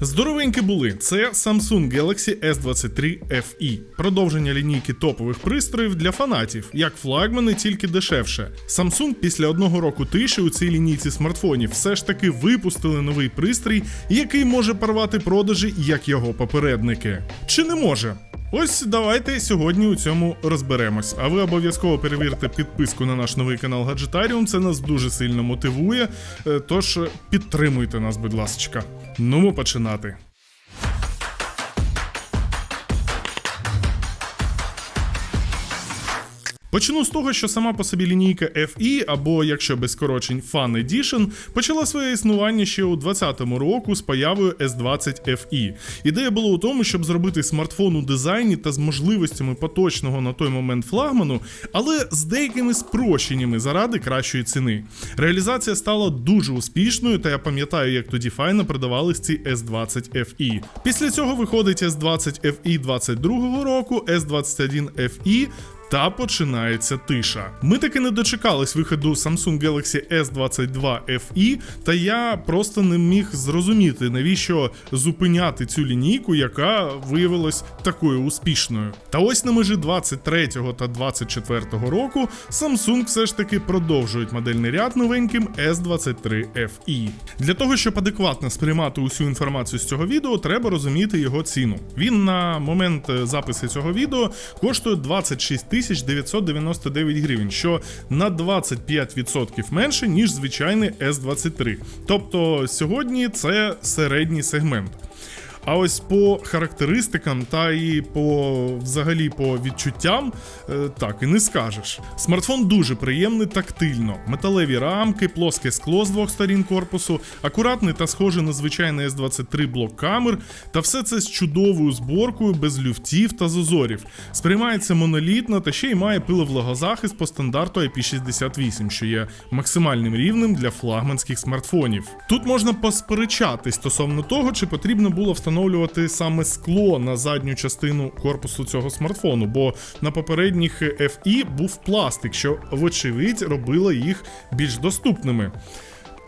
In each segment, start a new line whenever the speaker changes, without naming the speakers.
Здоровенькі були. Це Samsung Galaxy S23 FE. Продовження лінійки топових пристроїв для фанатів, як флагмани, тільки дешевше. Samsung після одного року тиші у цій лінійці смартфонів все ж таки випустили новий пристрій, який може порвати продажі, як його попередники. Чи не може? Ось давайте сьогодні у цьому розберемось. А ви обов'язково перевірте підписку на наш новий канал Гаджетаріум. Це нас дуже сильно мотивує. Е, Тож підтримуйте нас, будь ласка. Ну, починати. Почну з того, що сама по собі лінійка FE, або якщо без скорочень Fan Edition, почала своє існування ще у 2020 року з появою S20 FE. Ідея була у тому, щоб зробити смартфон у дизайні та з можливостями поточного на той момент флагману, але з деякими спрощеннями заради кращої ціни. Реалізація стала дуже успішною, та я пам'ятаю, як тоді файно продавались ці S20 FE. Після цього виходить S20 FE 22 року, S21 FE, та починається тиша. Ми таки не дочекались виходу Samsung Galaxy S22 FE, та я просто не міг зрозуміти, навіщо зупиняти цю лінійку, яка виявилась такою успішною. Та ось на межі 23 та 24 року Samsung все ж таки продовжують модельний ряд новеньким S23 FE. Для того, щоб адекватно сприймати усю інформацію з цього відео, треба розуміти його ціну. Він на момент е, запису цього відео коштує 26 тисяч 999 гривень, що на 25% менше, ніж звичайний S23. Тобто сьогодні це середній сегмент. А ось по характеристикам та і по взагалі по відчуттям, е, так і не скажеш. Смартфон дуже приємний тактильно. Металеві рамки, плоске скло з двох сторін корпусу, акуратний та схожий на звичайний S23 блок камер, та все це з чудовою зборкою, без люфтів та зазорів. Сприймається монолітно та ще й має пиловлагозахист по стандарту IP68, що є максимальним рівнем для флагманських смартфонів. Тут можна посперечатись стосовно того, чи потрібно було встановлювати саме скло на задню частину корпусу цього смартфону, бо на попередніх FE був пластик, що вочевидь робило їх більш доступними.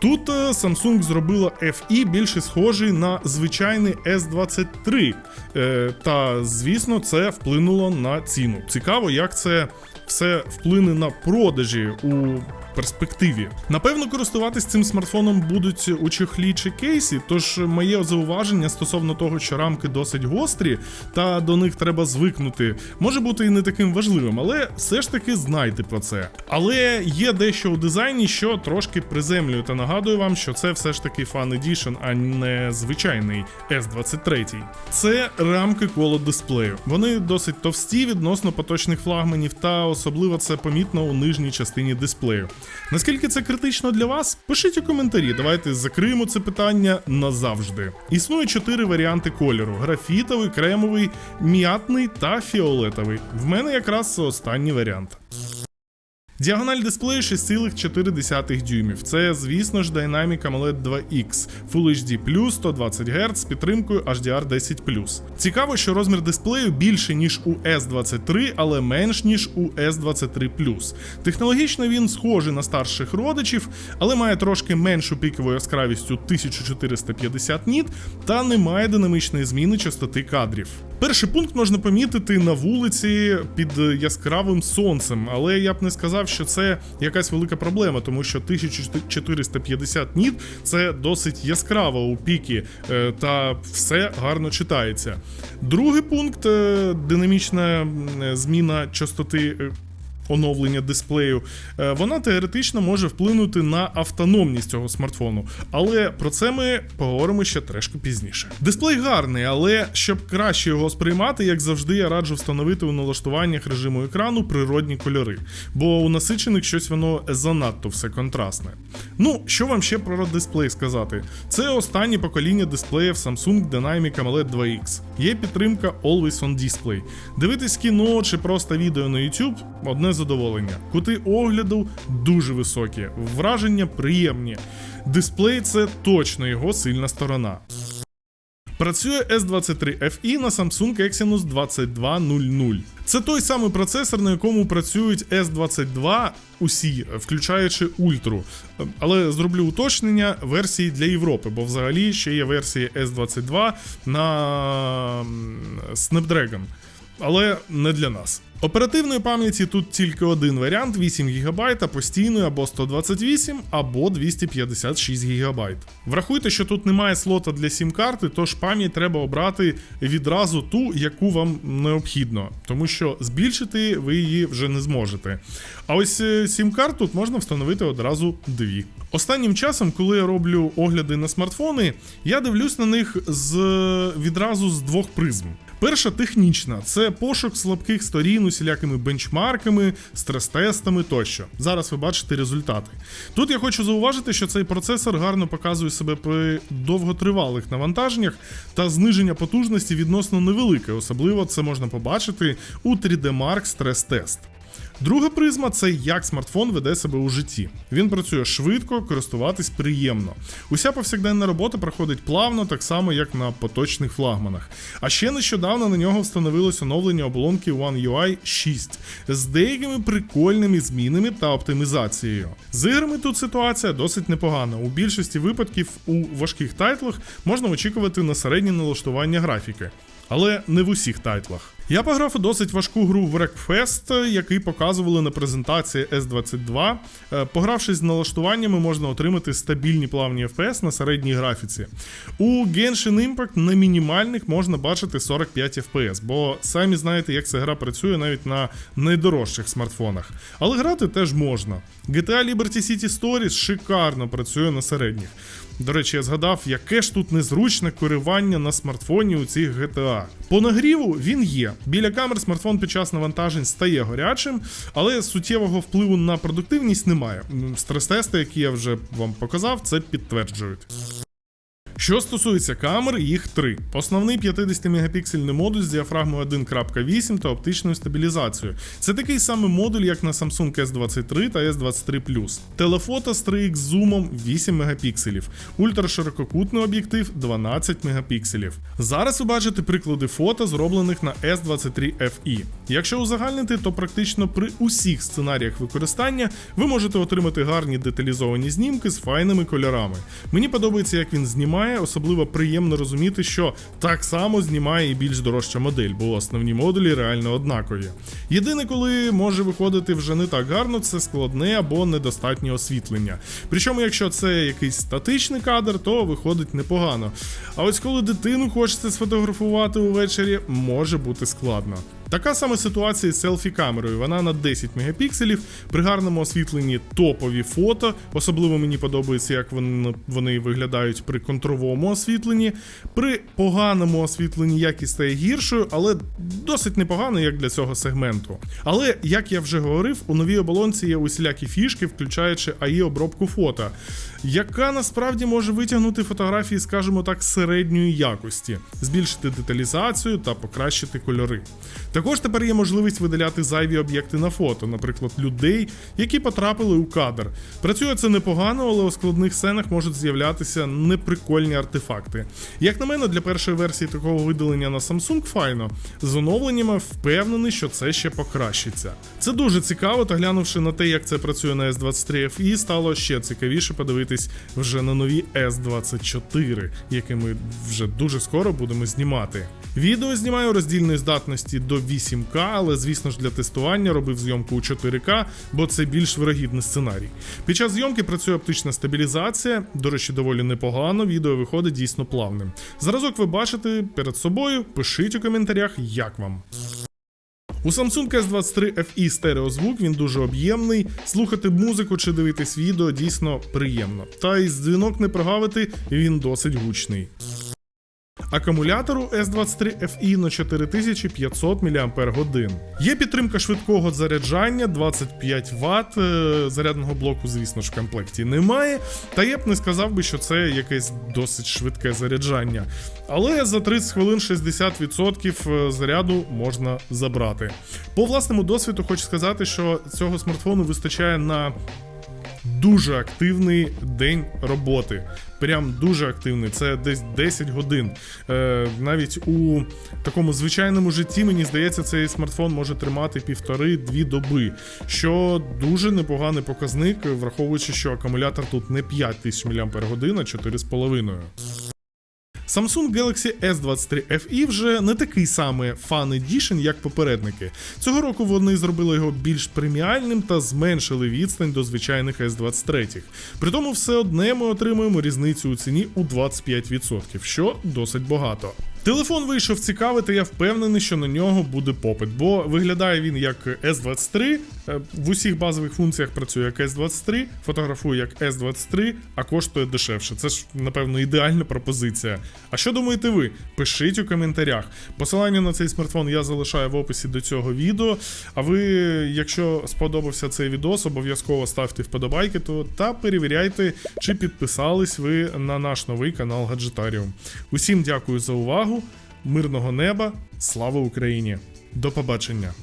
Тут е, Samsung зробила FE більше схожий на звичайний S23. Е, Та, звісно, це вплинуло на ціну. Цікаво, як це все вплине на продажі у перспективі. Напевно, користуватись цим смартфоном будуть у чехлі чи кейсі, тож моє зауваження стосовно того, що рамки досить гострі, та до них треба звикнути, може бути і не таким важливим, але все ж таки знайте про це. Але є дещо у дизайні, що трошки приземлює та нагадую вам, що це все ж таки Fan Edition, а не звичайний S23. Це рамки коло дисплею. Вони досить товсті відносно поточних флагманів, та особливо це помітно у нижній частині дисплею. Наскільки це критично для вас? Пишіть у коментарі. Давайте закриємо це питання назавжди. Існує чотири варіанти кольору: графітовий, кремовий, м'ятний та фіолетовий. В мене якраз останній варіант. Діагональ дисплею 6,4 дюймів. Це, звісно ж, Dynamic AMOLED 2X, Full HD+, 120 Гц з підтримкою HDR10+. Цікаво, що розмір дисплею більше, ніж у S23, але менш, ніж у S23+. Технологічно він схожий на старших родичів, але має трошки меншу пікову яскравість у 1450 ніт та не має динамічної зміни частоти кадрів. Перший пункт можна помітити на вулиці під яскравим сонцем, але я б не сказав, що це якась велика проблема, тому що 1450 ніт це досить яскраво у піки, е, та все гарно читається. Другий пункт е, динамічна зміна частоти. Оновлення дисплею, е, вона теоретично може вплинути на автономність цього смартфону, але про це ми поговоримо ще трошки пізніше. Дисплей гарний, але щоб краще його сприймати, як завжди, я раджу встановити у налаштуваннях режиму екрану природні кольори, бо у насичених щось воно занадто все контрастне. Ну, що вам ще про дисплей сказати? Це останнє покоління дисплеїв Samsung Dynamic AMOLED 2X. Є підтримка Always On Display. Дивитись кіно чи просто відео на YouTube одне задоволення. Кути огляду дуже високі, враження приємні. Дисплей це точно його сильна сторона. Працює S23 FE на Samsung Exynos 2200. Це той самий процесор, на якому працюють S22 усі, включаючи ультру. Але зроблю уточнення версії для Європи, бо взагалі ще є версії S22 на Snapdragon. Але не для нас. Оперативної пам'яті тут тільки один варіант: 8 ГБ, а постійної або 128, або 256 ГБ. Врахуйте, що тут немає слота для сім-карти, тож пам'ять треба обрати відразу ту, яку вам необхідно, тому що збільшити ви її вже не зможете. А ось е, сім-карт тут можна встановити одразу дві. Останнім часом, коли я роблю огляди на смартфони, я дивлюсь на них з відразу з двох призм. Перша технічна це пошук слабких сторін усілякими бенчмарками, стрес-тестами тощо. Зараз ви бачите результати. Тут я хочу зауважити, що цей процесор гарно показує себе при довготривалих навантаженнях, та зниження потужності відносно невелике, особливо це можна побачити у 3D Mark стрес-тест. Друга призма це як смартфон веде себе у житті. Він працює швидко, користуватись приємно. Уся повсякденна робота проходить плавно, так само як на поточних флагманах. А ще нещодавно на нього встановилось оновлення оболонки One UI 6 з деякими прикольними змінами та оптимізацією. З іграми тут ситуація досить непогана. У більшості випадків у важких тайтлах можна очікувати на середнє налаштування графіки. Але не в усіх тайтлах. Я пограв у досить важку гру в Wreckfest, який показували на презентації S22. Е, Погравшись з налаштуваннями, можна отримати стабільні плавні FPS на середній графіці. У Genshin Impact на мінімальних можна бачити 45 FPS, бо самі знаєте, як ця гра працює навіть на найдорожчих смартфонах. Але грати теж можна. GTA Liberty City Stories шикарно працює на середніх. До речі, я згадав, яке ж тут незручне керування на смартфоні у цих GTA. По нагріву він є. Біля камер смартфон під час навантажень стає гарячим, але суттєвого впливу на продуктивність немає. Стрес-тести, які я вже вам показав, це підтверджують. Що стосується камер, їх три. Основний 50-мегапіксельний модуль з діафрагмою 1.8 та оптичною стабілізацією. Це такий самий модуль, як на Samsung S23 та S23 Телефото з 3X зумом 8 мегапікселів. Ультраширококутний об'єктив 12 мегапікселів. Зараз ви бачите приклади фото, зроблених на S23 FE. Якщо узагальнити, то практично при усіх сценаріях використання ви можете отримати гарні деталізовані знімки з файними кольорами. Мені подобається, як він знімає, особливо приємно розуміти, що так само знімає і більш дорожча модель, бо основні модулі реально однакові. Єдине, коли може виходити вже не так гарно, це складне або недостатнє освітлення. Причому, якщо це якийсь статичний кадр, то виходить непогано. А ось коли дитину хочеться сфотографувати увечері, може бути складно. Така сама ситуація з селфі-камерою. Вона на 10 мегапікселів, при гарному освітленні топові фото. Особливо мені подобається, як вони, виглядають при контровому освітленні. При поганому освітленні якість стає гіршою, але досить непогано, як для цього сегменту. Але, як я вже говорив, у новій оболонці є усілякі фішки, включаючи AI обробку фото, яка насправді може витягнути фотографії, скажімо так, середньої якості, збільшити деталізацію та покращити кольори. Також тепер є можливість видаляти зайві об'єкти на фото, наприклад, людей, які потрапили у кадр. Працює це непогано, але у складних сценах можуть з'являтися неприкольні артефакти. Як на мене, для першої версії такого видалення на Samsung файно, з оновленнями впевнений, що це ще покращиться. Це дуже цікаво, та глянувши на те, як це працює на S23 FE, стало ще цікавіше подивитись вже на нові S24, які ми вже дуже скоро будемо знімати. Відео знімаю роздільної здатності до 8К, але звісно ж для тестування робив зйомку у 4К, бо це більш вирогідний сценарій. Під час зйомки працює оптична стабілізація, до речі, доволі непогано, відео виходить дійсно плавним. Зразок ви бачите перед собою, пишіть у коментарях, як вам. У Samsung S23 FE стереозвук він дуже об'ємний. Слухати музику чи дивитись відео дійсно приємно. Та й дзвінок не прогавити, він досить гучний. Акумулятору S23 FE на 4500 мАч. Є підтримка швидкого заряджання 25 Вт. е, Зарядного блоку, звісно ж, в комплекті немає. Та я б не сказав би, що це якесь досить швидке заряджання. Але за 30 хвилин 60% заряду можна забрати. По власному досвіду хочу сказати, що цього смартфону вистачає на дуже активний день роботи. Прям дуже активний. Це десь 10 годин. Е, навіть у такому звичайному житті, мені здається, цей смартфон може тримати півтори-дві доби, що дуже непоганий показник, враховуючи, що акумулятор тут не 5000 мАч, а 4,5. Samsung Galaxy S23 FE вже не такий самий Fan Edition, як попередники. Цього року вони зробили його більш преміальним та зменшили відстань до звичайних S23. При тому все одне ми отримуємо різницю у ціні у 25%, що досить багато. Телефон вийшов цікавий, та я впевнений, що на нього буде попит, бо виглядає він як S23, е, в усіх базових функціях працює як S23, фотографує як S23, а коштує дешевше. Це ж, напевно, ідеальна пропозиція. А що думаєте ви? Пишіть у коментарях. Посилання на цей смартфон я залишаю в описі до цього відео. А ви, якщо сподобався цей відос, обов'язково ставте вподобайки то та перевіряйте, чи підписались ви на наш новий канал Гаджетаріум. Усім дякую за увагу, мирного неба, слава Україні! До побачення!